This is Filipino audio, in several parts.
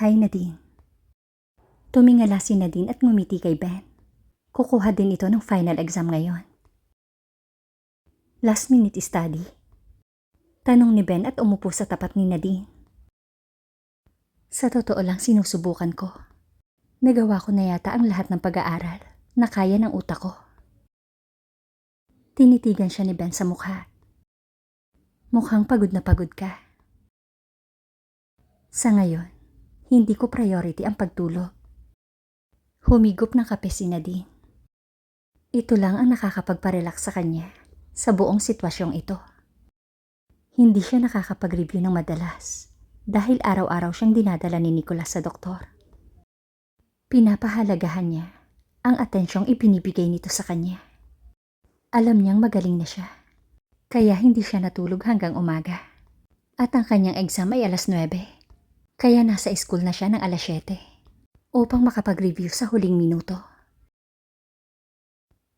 Hi Nadine. Tumingala si Nadine at ngumiti kay Ben. Kukuha din ito ng final exam ngayon. Last minute study. Tanong ni Ben at umupo sa tapat ni Nadine. Sa totoo lang sinusubukan ko. Nagawa ko na yata ang lahat ng pag-aaral na kaya ng utak ko. Tinitigan siya ni Ben sa mukha. Mukhang pagod na pagod ka. Sa ngayon, hindi ko priority ang pagtulog. Humigop ng kape si Nadine. Ito lang ang nakakapagparelax sa kanya sa buong sitwasyong ito. Hindi siya nakakapag-review ng madalas dahil araw-araw siyang dinadala ni Nicholas sa doktor. Pinapahalagahan niya ang atensyong ibinibigay nito sa kanya. Alam niyang magaling na siya, kaya hindi siya natulog hanggang umaga. At ang kanyang exam ay alas 9, kaya nasa school na siya ng alas 7 upang makapag-review sa huling minuto.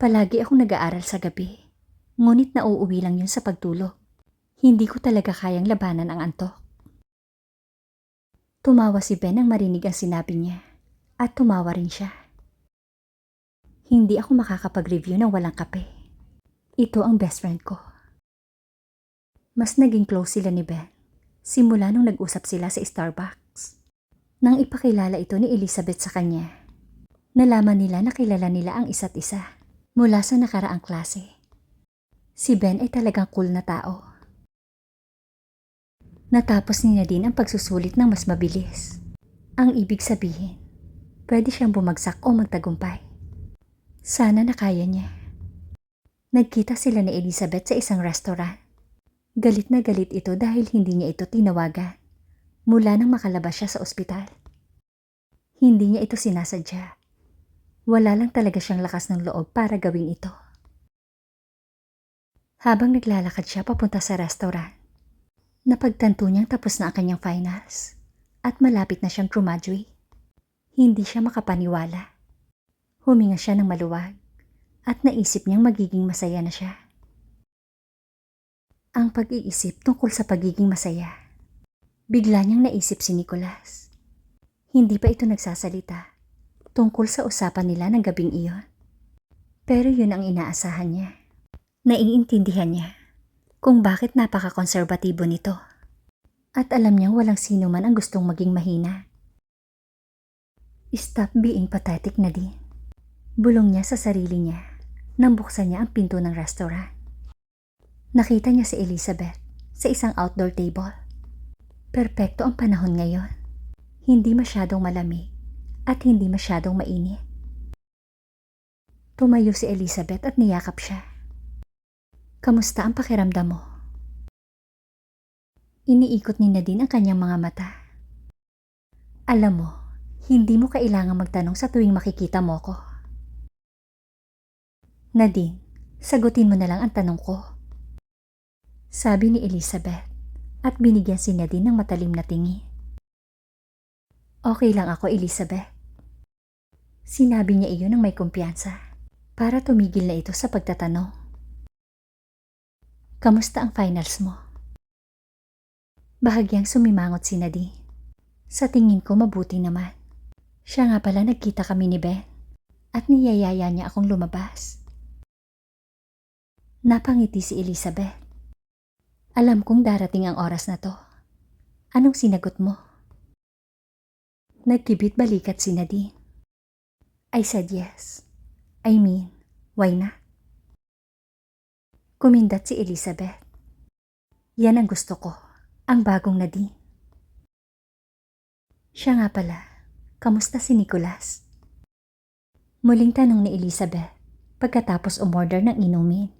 Palagi akong nag-aaral sa gabi, ngunit nauuwi lang yun sa pagtulog. Hindi ko talaga kayang labanan ang antok. Tumawa si Ben nang marinig ang sinabi niya at tumawa rin siya. Hindi ako makakapag-review ng walang kape. Ito ang best friend ko. Mas naging close sila ni Ben simula nung nag-usap sila sa Starbucks. Nang ipakilala ito ni Elizabeth sa kanya, nalaman nila na kilala nila ang isa't isa mula sa nakaraang klase. Si Ben ay talagang cool na tao. Natapos ni Nadine ang pagsusulit ng mas mabilis. Ang ibig sabihin, pwede siyang bumagsak o magtagumpay. Sana nakaya niya. Nagkita sila ni Elizabeth sa isang restaurant. Galit na galit ito dahil hindi niya ito tinawagan mula nang makalabas siya sa ospital. Hindi niya ito sinasadya. Wala lang talaga siyang lakas ng loob para gawin ito. Habang naglalakad siya papunta sa restaurant, napagtanto niyang tapos na ang kanyang finals at malapit na siyang graduate. Hindi siya makapaniwala. Huminga siya ng maluwag at naisip niyang magiging masaya na siya. Ang pag-iisip tungkol sa pagiging masaya. Bigla niyang naisip si Nicholas. Hindi pa ito nagsasalita tungkol sa usapan nila ng gabing iyon. Pero yun ang inaasahan niya. Naiintindihan niya kung bakit napaka-konserbatibo nito. At alam niyang walang sino man ang gustong maging mahina. Stop being pathetic na din. Bulong niya sa sarili niya nang buksan niya ang pinto ng restaurant. Nakita niya si Elizabeth sa isang outdoor table. Perpekto ang panahon ngayon. Hindi masyadong malamig at hindi masyadong mainit. Tumayo si Elizabeth at niyakap siya. Kamusta ang pakiramdam mo? Iniikot ni Nadine ang kanyang mga mata. Alam mo, hindi mo kailangang magtanong sa tuwing makikita mo ko. Nadine, sagutin mo na lang ang tanong ko. Sabi ni Elizabeth at binigyan si Nadine ng matalim na tingin. Okay lang ako, Elizabeth. Sinabi niya iyon ng may kumpiyansa para tumigil na ito sa pagtatanong. Kamusta ang finals mo? Bahagyang sumimangot si Nadine. Sa tingin ko mabuti naman. Siya nga pala nagkita kami ni Ben at niyayaya niya akong lumabas. Napangiti si Elizabeth. Alam kong darating ang oras na to. Anong sinagot mo? Nagkibit balikat si Nadine. I said yes. I mean, why not? Kumindat si Elizabeth. Yan ang gusto ko, ang bagong Nadine. Siya nga pala, kamusta si Nicholas? Muling tanong ni Elizabeth pagkatapos umorder ng inumin.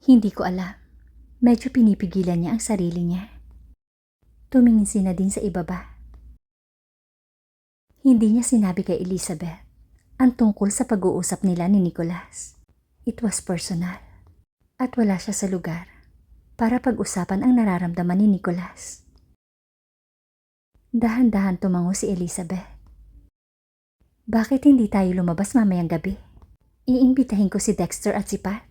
Hindi ko alam. Medyo pinipigilan niya ang sarili niya. Tumingin si Nadine sa ibaba. Hindi niya sinabi kay Elizabeth ang tungkol sa pag-uusap nila ni Nicholas. It was personal. At wala siya sa lugar para pag-usapan ang nararamdaman ni Nicholas. Dahan-dahan tumango si Elizabeth. Bakit hindi tayo lumabas mamayang gabi? Iimbitahin ko si Dexter at si Pat.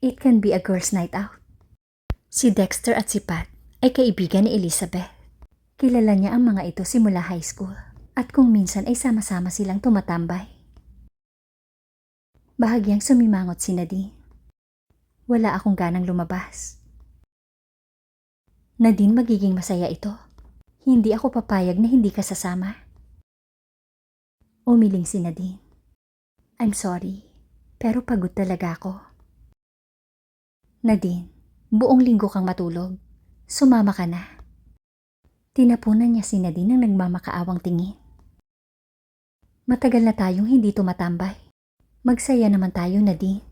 It can be a girls' night out. Si Dexter at si Pat ay kaibigan ni Elizabeth. Kilala niya ang mga ito simula high school at kung minsan ay sama-sama silang tumatambay. Bahagyang sumimangot si Nadine. Wala akong ganang lumabas. Nadine, magiging masaya ito. Hindi ako papayag na hindi ka sasama. Umiling si Nadine. I'm sorry, pero pagod talaga ako. Nadine, buong linggo kang matulog. Sumama ka na. Tinapunan niya si Nadine ng nagmamakaawang tingin. Matagal na tayong hindi tumatambay. Magsaya naman tayo, Nadine.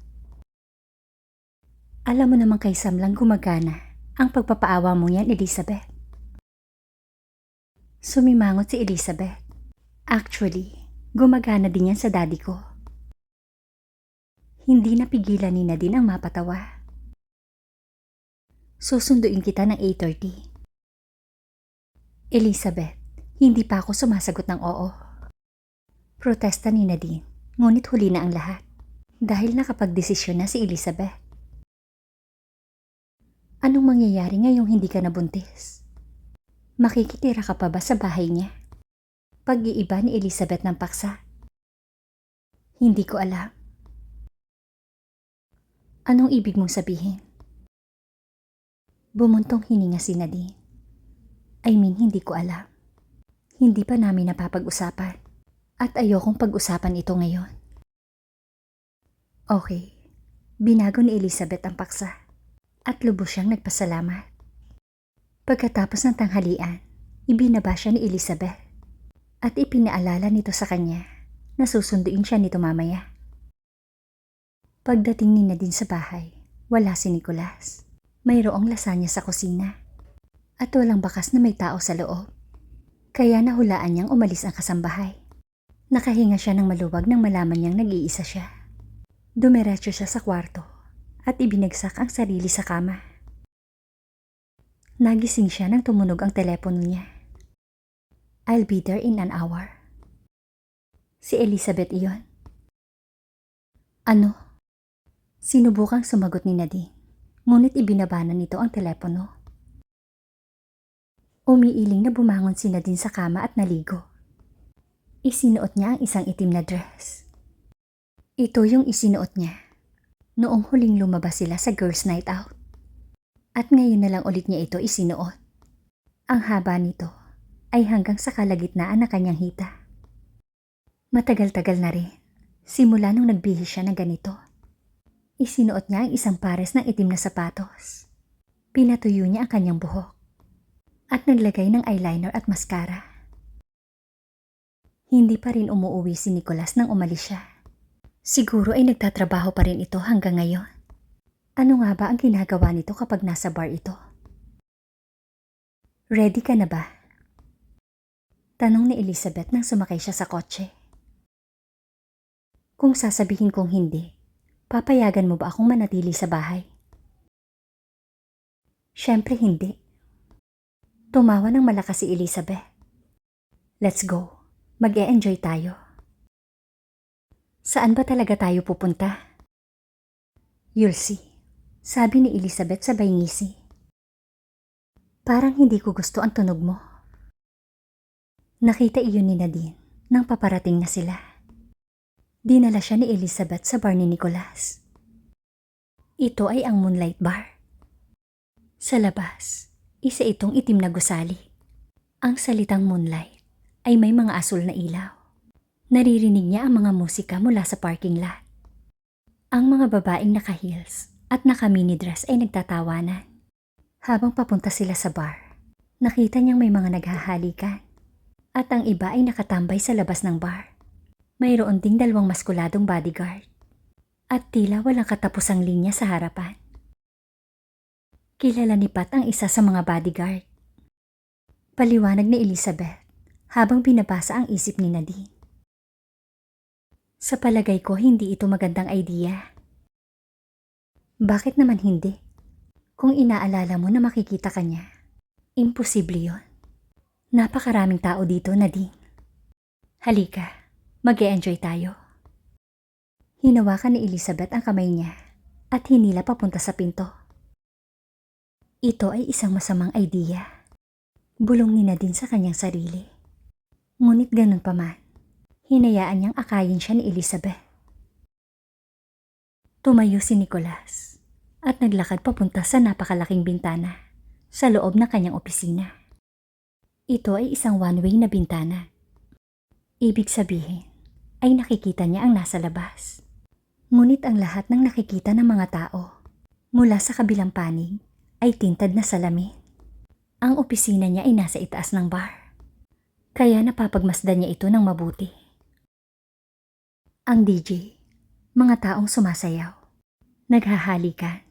Alam mo naman kay Sam lang gumagana ang pagpapaawa mo yan, Elizabeth. Sumimangot si Elizabeth. Actually, gumagana din yan sa daddy ko. Hindi napigilan ni Nadine ang mapatawa. Susunduin kita ng 8.30. Elizabeth, hindi pa ako sumasagot ng oo. Protesta ni Nadine, ngunit huli na ang lahat. Dahil nakapagdesisyon na si Elizabeth. Anong mangyayari ngayong hindi ka nabuntis? Makikitira ka pa ba sa bahay niya? Pag-iiba ni Elizabeth ng paksa. Hindi ko alam. Anong ibig mong sabihin? Bumuntong hininga si Nadine. I mean, hindi ko alam. Hindi pa namin napapag-usapan. At ayokong pag-usapan ito ngayon. Okay. Binago ni Elizabeth ang paksa. At lubos siyang nagpasalamat. Pagkatapos ng tanghalian, ibinaba siya ni Elizabeth. At ipinaalala nito sa kanya na susunduin siya nito mamaya. Pagdating ni Nadine sa bahay, wala si Nicolas. Mayroong lasanya sa kusina. At walang bakas na may tao sa loob. Kaya nahulaan niyang umalis ang kasambahay. Nakahinga siya ng maluwag nang malaman niyang nag-iisa siya. Dumiretso siya sa kwarto at ibinagsak ang sarili sa kama. Nagising siya nang tumunog ang telepono niya. I'll be there in an hour. Si Elizabeth iyon. Ano? Sinubukang sumagot ni Nadine, ngunit ibinabanan nito ang telepono. Umiiling na bumangon si Nadine sa kama at naligo. Isinuot niya ang isang itim na dress. Ito yung isinuot niya. Noong huling lumabas sila sa girls night out. At ngayon na lang ulit niya ito isinuot. Ang haba nito ay hanggang sa kalagitnaan ng kanyang hita. Matagal-tagal na rin. Simula nung nagbihis siya ng ganito. Isinuot niya ang isang pares ng itim na sapatos. Pinatuyo niya ang kanyang buhok. At naglagay ng eyeliner at mascara. Hindi pa rin umuuwi si Nicolas nang umalis siya. Siguro ay nagtatrabaho pa rin ito hanggang ngayon. Ano nga ba ang ginagawa nito kapag nasa bar ito? Ready ka na ba? Tanong ni Elizabeth nang sumakay siya sa kotse. Kung sasabihin kong hindi, papayagan mo ba akong manatili sa bahay? Siyempre hindi. Tumawa ng malakas si Elizabeth. Let's go. Mag-e-enjoy tayo. Saan ba talaga tayo pupunta? You'll see. Sabi ni Elizabeth sabay ngisi. Parang hindi ko gusto ang tunog mo. Nakita iyon ni Nadine nang paparating na sila. Dinala siya ni Elizabeth sa bar ni Nicolas. Ito ay ang Moonlight Bar. Sa labas, isa itong itim na gusali. Ang salitang moonlight ay may mga asul na ilaw. Naririnig niya ang mga musika mula sa parking lot. Ang mga babaeng naka-heels at naka-mini dress ay nagtatawanan. Habang papunta sila sa bar, nakita niyang may mga naghahalikan. At ang iba ay nakatambay sa labas ng bar. Mayroon ding dalawang maskuladong bodyguard. At tila walang katapusang linya sa harapan. Kilala ni Pat ang isa sa mga bodyguard. Paliwanag ni Elizabeth habang binabasa ang isip ni Nadine. Sa palagay ko, hindi ito magandang idea. Bakit naman hindi? Kung inaalala mo na makikita ka niya, imposible yon. Napakaraming tao dito, Nadine. Halika, mag enjoy tayo. Hinawakan ni Elizabeth ang kamay niya at hinila papunta sa pinto. Ito ay isang masamang idea. Bulong ni Nadine sa kanyang sarili. Ngunit ganun pa man, hinayaan niyang akayin siya ni Elizabeth. Tumayo si Nicholas at naglakad papunta sa napakalaking bintana sa loob ng kanyang opisina. Ito ay isang one-way na bintana. Ibig sabihin ay nakikita niya ang nasa labas. Ngunit ang lahat ng nakikita ng mga tao mula sa kabilang panig ay tintad na salamin. Ang opisina niya ay nasa itaas ng bar. Kaya napapagmasdan niya ito ng mabuti. Ang DJ, mga taong sumasayaw, naghahalikan,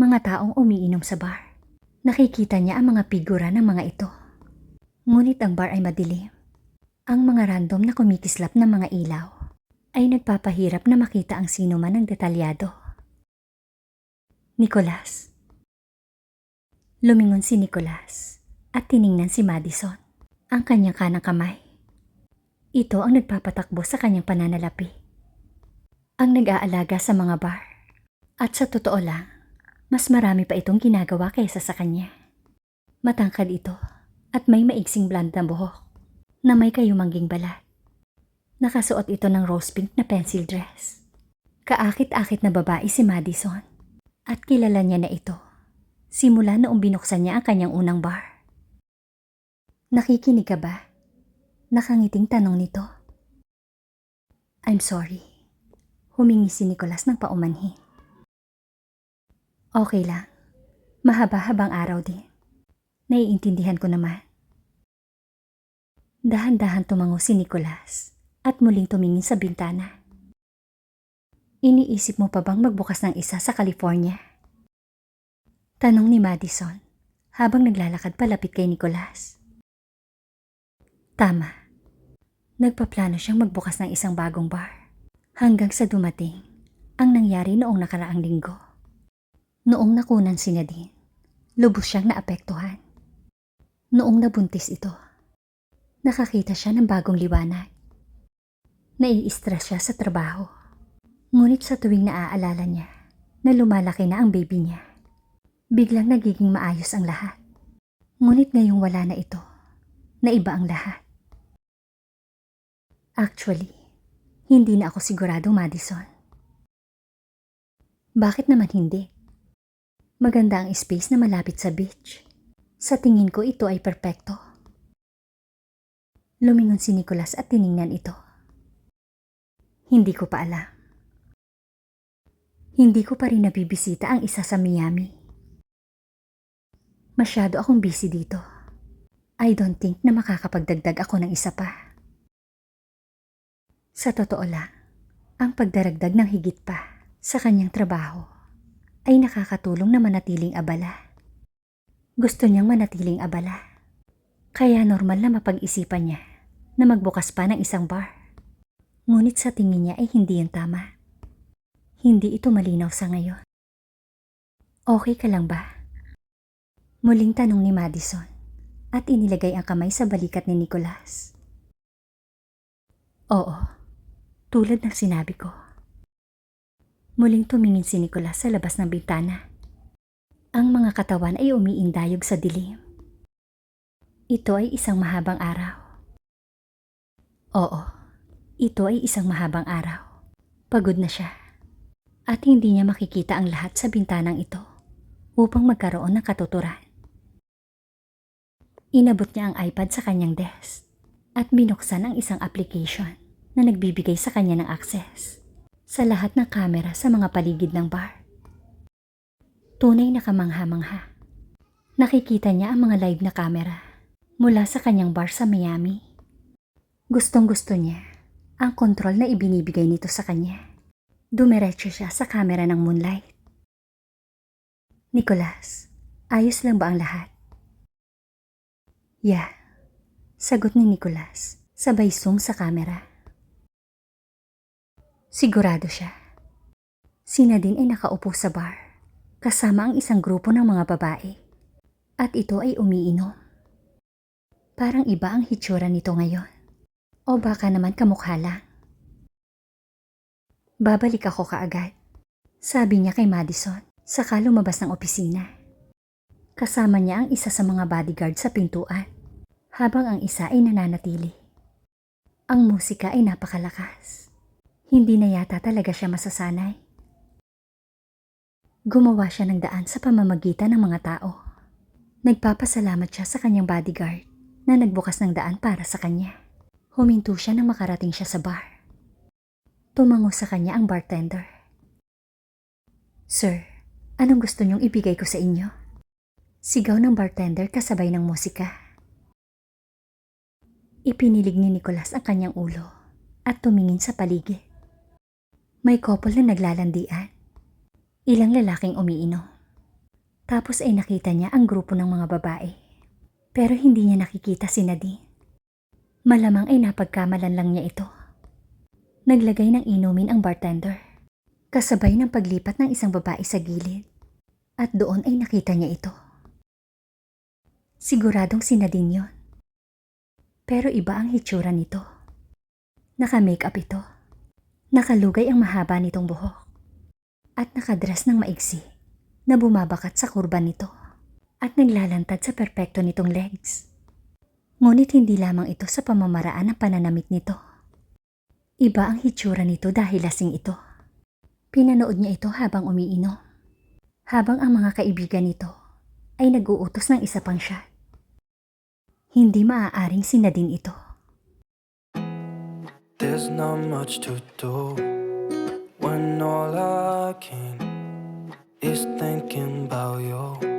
mga taong umiinom sa bar. Nakikita niya ang mga figura ng mga ito. Ngunit ang bar ay madilim. Ang mga random na kumikislap ng mga ilaw ay nagpapahirap na makita ang sino man ng detalyado. Nicholas. Lumingon si Nicholas at tiningnan si Madison, ang kanyang kanang kamay. Ito ang nagpapatakbo sa kanyang pananalapi. Ang nag-aalaga sa mga bar. At sa totoo lang, mas marami pa itong ginagawa kaysa sa kanya. Matangkad ito at may maiksing blonde na buhok na may kayumangging balat. Nakasuot ito ng rose pink na pencil dress. Kaakit-akit na babae si Madison at kilala niya na ito simula noong binuksan niya ang kanyang unang bar. Nakikinig ka ba? Nakangiting tanong nito. I'm sorry. Humingi si Nicholas ng paumanhin. Okay lang. Mahaba-habang araw din. Naiintindihan ko naman. Dahan-dahan tumango si Nicholas at muling tumingin sa bintana. Iniisip mo pa bang magbukas ng isa sa California? Tanong ni Madison habang naglalakad palapit kay Nicholas. Tama. Nagpaplano siyang magbukas ng isang bagong bar hanggang sa dumating ang nangyari noong nakaraang linggo. Noong nakunan si Nadine, lubos siyang naapektuhan. Noong nabuntis ito, nakakita siya ng bagong liwanag. Nai-stress siya sa trabaho. Ngunit sa tuwing naaalala niya na lumalaki na ang baby niya, biglang nagiging maayos ang lahat. Ngunit ngayong wala na ito, na iba ang lahat. Actually, hindi na ako sigurado, Madison. Bakit naman hindi? Maganda ang space na malapit sa beach. Sa tingin ko ito ay perpekto. Lumingon si Nicholas at tiningnan ito. Hindi ko pa alam. Hindi ko pa rin nabibisita ang isa sa Miami. Masyado akong busy dito. I don't think na makakapagdagdag ako ng isa pa. Sa totoo lang, ang pagdaragdag ng higit pa sa kanyang trabaho ay nakakatulong na manatiling abala. Gusto niyang manatiling abala. Kaya normal na mapag-isipan niya na magbukas pa ng isang bar. Ngunit sa tingin niya ay hindi yun tama. Hindi ito malinaw sa ngayon. Okay ka lang ba? Muling tanong ni Madison at inilagay ang kamay sa balikat ni Nicholas. Oo, tulad ng sinabi ko. Muling tumingin si Nicolas sa labas ng bintana. Ang mga katawan ay umiindayog sa dilim. Ito ay isang mahabang araw. Oo, ito ay isang mahabang araw. Pagod na siya. At hindi niya makikita ang lahat sa bintanang ito upang magkaroon ng katuturan. Inabot niya ang iPad sa kanyang desk at binuksan ang isang application na nagbibigay sa kanya ng access sa lahat ng kamera sa mga paligid ng bar. Tunay na kamangha-mangha. Nakikita niya ang mga live na kamera mula sa kanyang bar sa Miami. Gustong gusto niya ang kontrol na ibinibigay nito sa kanya. Dumiretso siya sa kamera ng moonlight. Nicholas, ayos lang ba ang lahat? Yeah, sagot ni Nicholas sabay zoom sa kamera. Sigurado siya. Si Nadine ay nakaupo sa bar, kasama ang isang grupo ng mga babae. At ito ay umiinom. Parang iba ang hitsura nito ngayon. O baka naman kamukha lang. Babalik ako kaagad. Sabi niya kay Madison, saka lumabas ng opisina. Kasama niya ang isa sa mga bodyguard sa pintuan, habang ang isa ay nananatili. Ang musika ay napakalakas. Hindi na yata talaga siya masasanay. Gumawa siya ng daan sa pamamagitan ng mga tao. Nagpapasalamat siya sa kanyang bodyguard na nagbukas ng daan para sa kanya. Huminto siya nang makarating siya sa bar. Tumango sa kanya ang bartender. Sir, anong gusto niyong ibigay ko sa inyo? Sigaw ng bartender kasabay ng musika. Ipinilig ni Nicholas ang kanyang ulo at tumingin sa paligid. May couple na naglalandian. Ilang lalaking umiinom. Tapos ay nakita niya ang grupo ng mga babae. Pero hindi niya nakikita si Nadine. Malamang ay napagkamalan lang niya ito. Naglagay ng inumin ang bartender. Kasabay ng paglipat ng isang babae sa gilid. At doon ay nakita niya ito. Siguradong si Nadine yun. Pero iba ang hitsura nito. Naka-makeup ito. Nakalugay ang mahaba nitong buhok. At nakadress ng maigsi na bumabakat sa kurban nito. At naglalantad sa perpekto nitong legs. Ngunit hindi lamang ito sa pamamaraan ng pananamit nito. Iba ang hitsura nito dahil lasing ito. Pinanood niya ito habang umiinom. Habang ang mga kaibigan nito ay nag-uutos ng isa pang shot. Hindi maaaring sinadin ito. There's not much to do when all I can is thinking about you.